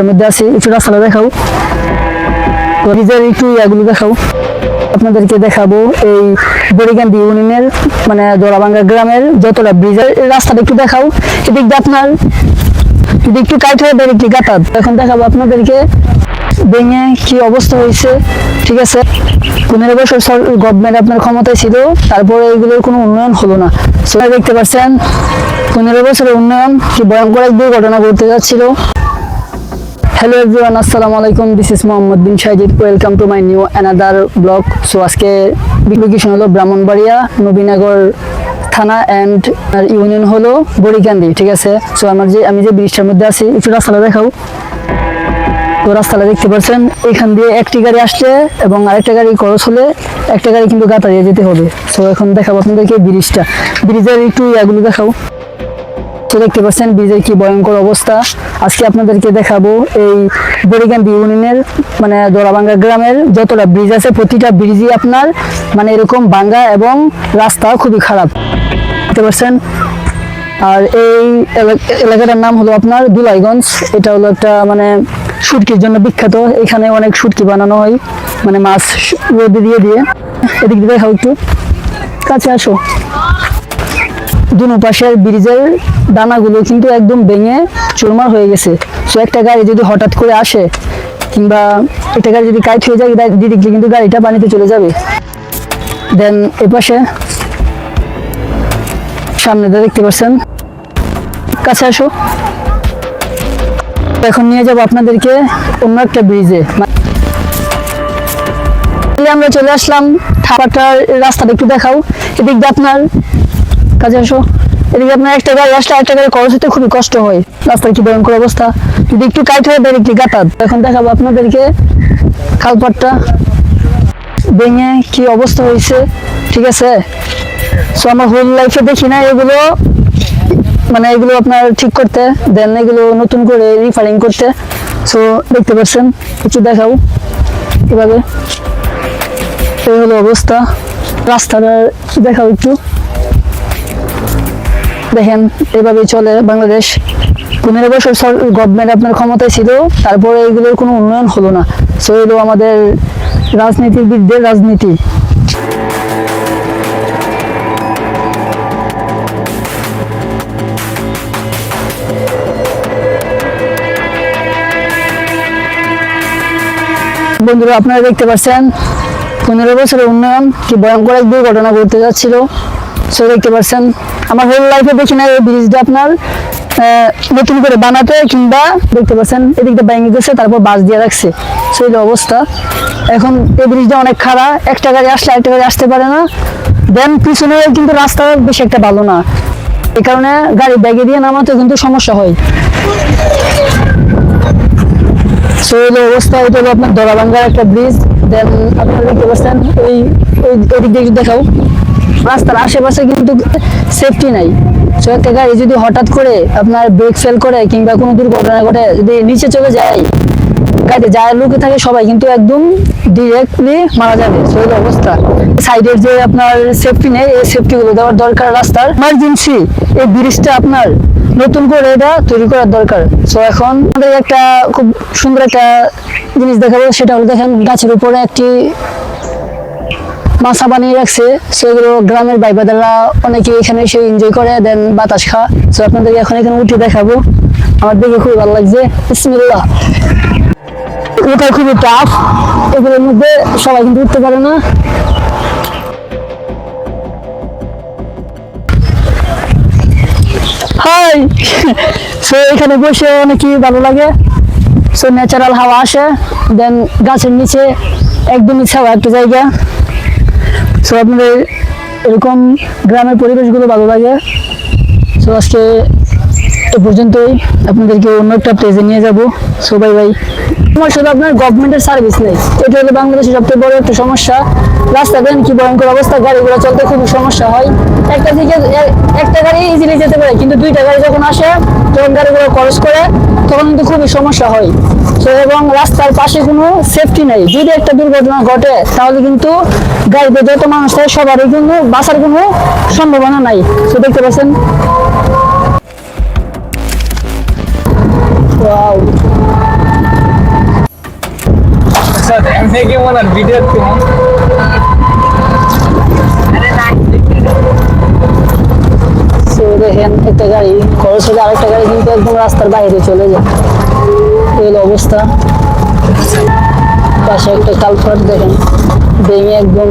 এর মধ্যে আছি, একটু রাস্তাটা দেখাও। নিজের একটু ইয়াগুলো দেখাও। আপনাদেরকে দেখাবো এই বড়িকান্দি ইউনিয়নের মানে দোলাবাঙ্গা গ্রামের যতটা ব্রিজের রাস্তাটা একটু দেখাও। এদিক দিয়ে আপনার যদি একটু কাইট হয়ে ডাইরেক্টলি গাতাত এখন দেখাবো আপনাদেরকে ভেঙে কি অবস্থা হয়েছে, ঠিক আছে? পনেরো বছর গভর্নমেন্ট আপনার ক্ষমতায় ছিল, তারপরে এগুলোর কোনো উন্নয়ন হলো না। সেটা দেখতে পাচ্ছেন, পনেরো বছরের উন্নয়ন কি ভয়ঙ্কর এক দুর্ঘটনা ঘটতে যাচ্ছিল। হ্যালো এভরিওয়ান, আসসালামু আলাইকুম this is Mohammad Bin Shahid welcome to my new another blog so আজকে লোকেশন হলো ব্রাহ্মণবাড়িয়া, নবীনগর থানা অ্যান্ড ইউনিয়ন হলো বড়িকান্দি ঠিক আছে? সো আমার যে, আমি যে ব্রিজটার মধ্যে আছি, একটু রাস্তাটা দেখাও। তো রাস্তাটা দেখতে পাচ্ছেন, এখান দিয়ে একটি গাড়ি আসছে এবং আরেকটা গাড়ি খরচ হলে একটা গাড়ি কিন্তু গাতা দিয়ে যেতে হবে। সো এখন দেখাবো আপনাদেরকে ব্রিজটা। ব্রিজের একটু ইয়াগুলো দেখাও। তো দেখতে পাচ্ছেন ব্রিজের কি ভয়ঙ্কর অবস্থা। আজকে আপনাদেরকে দেখাবো এই বড়িকান্দি ইউনিয়নের মানে দোলাবাঙ্গা গ্রামের যতটা ব্রিজ আছে, প্রতিটা ব্রিজই আপনার মানে এরকম ভাঙ্গা এবং রাস্তা খুবই খারাপ। দেখতে পাচ্ছেন? আর এই এলাক- এলাকাটার নাম হলো আপনার দুলাইগঞ্জ। এটা হলো একটা মানে শুটকির জন্য বিখ্যাত। এখানে অনেক শুটকি বানানো হয় মানে মাছ রোদে দিয়ে দিয়ে। এদিক দিয়ে দেখাও একটু। কাছে আসো। দুনো পাশের ব্রিজের ডানাগুলো কিন্তু একদম ভেঙে চুরমার হয়ে গেছে। সো একটা গাড়ি যদি হঠাৎ করে আসে, কিংবা একটা গাড়ি যদি কাইট হয়ে যায় ডিরেক্টলি কিন্তু গাড়িটা পানিতে চলে যাবে। দেন এপাশে সামনে দেখতে পাচ্ছেন, কাছে আসো। এখন নিয়ে যাব আপনাদেরকে অন্য একটা ব্রিজে। আমরা চলে আসলাম ঠাপাটার রাস্তাটা একটু দেখাও। এদিক দিয়ে আপনার কাজে আসো। এদিকে আপনার একটা গাড়ি আসলে একটা গাড়ি খরচ হতে খুবই কষ্ট হয়। রাস্তার কি ভয়ঙ্কর অবস্থা। যদি একটু কাইট হয়ে ডাইরেক্টলি গাতাত। এখন দেখাবো আপনাদেরকে খালপাটটা। ভেঙে কি অবস্থা হয়েছে, ঠিক আছে? সো আমার হোল লাইফে দেখি না এগুলো। মানে এগুলো আপনার ঠিক করতে দেন এগুলো নতুন করে রিফারিং করতে। সো দেখতে পাচ্ছেন, একটু দেখাও এভাবে। এই হলো অবস্থা। রাস্তাটা দেখাও একটু। দেখেন, এভাবেই চলে বাংলাদেশ। পনেরো বছর গভর্নমেন্ট আপনার ক্ষমতায় ছিল, তারপরে এগুলোর কোনো উন্নয়ন হলো না। সো এগুলো আমাদের রাজনীতিবিদদের রাজনীতি। বন্ধুরা, আপনারা দেখতে পাচ্ছেন, পনেরো বছরের উন্নয়ন কি ভয়ঙ্কর এক দুর্ঘটনা ঘটতে যাচ্ছিল। সো দেখতে পাচ্ছেন, আমার হোল লাইফে দেখি না এই ব্রিজটা আপনার নতুন করে বানাতে কিংবা দেখতে পাচ্ছেন, এদিকটা ভেঙে গেছে, তারপর বাস দিয়ে রাখছে। সেই অবস্থা। এখন এই ব্রিজটা অনেক খারাপ একটা গাড়ি আসলে একটা গাড়ি আসতে পারে না। দেন পিছনে কিন্তু রাস্তা বেশি একটা ভালো না। এ কারণে গাড়ি ব্যাগে দিয়ে নামাতে কিন্তু সমস্যা হয়। সো হলো অবস্থা, এটা হলো আপনার দরাবাঙ্গার একটা ব্রিজ দেন আপনারা দেখতে পাচ্ছেন ওই ওই ওদিক দিয়ে দেখাও। রাস্তার আশেপাশে কিন্তু সেফটি নাই। সো একটা গাড়ি যদি হঠাৎ করে আপনার ব্রেক ফেল করে কিংবা কোনো দুর্ঘটনা ঘটে, যদি নিচে চলে যায়, গাড়িতে যার লোকে থাকে সবাই কিন্তু একদম ডিরেক্টলি মারা যাবে। সো এই অবস্থা। সাইডের যে আপনার সেফটি নেই, এই সেফটি গুলো দেওয়ার দরকার রাস্তার। ইমার্জেন্সি এই ব্রিজটা আপনার নতুন করে এটা তৈরি করার দরকার। সো এখন আমাদের একটা খুব সুন্দর একটা জিনিস দেখাবো, সেটা হলো দেখেন, গাছের উপরে একটি মাছা বানিয়ে রাখছে, সেগুলো গ্রামের বাইবাদাররা অনেকে এখানে এসে এনজয় করে দেন বাতাস খা সো আপনাদের এখন এখানে উঠে দেখাবো। আমার দেখে খুবই ভালো লাগছে। বিসমিল্লাহ। এটা খুবই টাফ এগুলোর মধ্যে সবাই কিন্তু উঠতে পারে না। হাই সো এখানে বসে অনেকই ভালো লাগে। সো ন্যাচারাল হাওয়া আসে। দেন গাছের নিচে একদমই ছাওয়া একটা জায়গা। সো আপনাদের এরকম গ্রামের পরিবেশগুলো ভালো লাগে। সো আজকে এ পর্যন্তই। আপনাদেরকে অন্য একটা প্লেসে নিয়ে যাব। সো বাই বাই শুধু আপনার গভর্নমেন্টের সার্ভিস নেই। এটা হলো বাংলাদেশের সবচেয়ে বড় একটা সমস্যা। রাস্তা দেন কি ভয়ঙ্কর অবস্থা। গাড়িগুলো চলতে খুব সমস্যা হয়। একটা দিকে, একটা গাড়ি ইজিলি যেতে পারে, কিন্তু দুইটা গাড়ি যখন আসে, যখন গাড়িগুলো খরচ করে, তখন কিন্তু খুবই সমস্যা হয়। এবং রাস্তার পাশে কোনো সেফটি নেই। যদি একটা দুর্ঘটনা ঘটে তাহলে কিন্তু গাড়িতে যত মানুষ থাকে সবারই কিন্তু বাঁচার কোনো সম্ভাবনা নাই। তো দেখতে পাচ্ছেন। ভিডিও দেখেন একটা গাড়ি খরচ হলে আরেকটা গাড়ি কিন্তু একদম রাস্তার বাইরে চলে যায়। হলো অবস্থা। পাশে একটা কালপাট দেখেন। ভেঙে একদম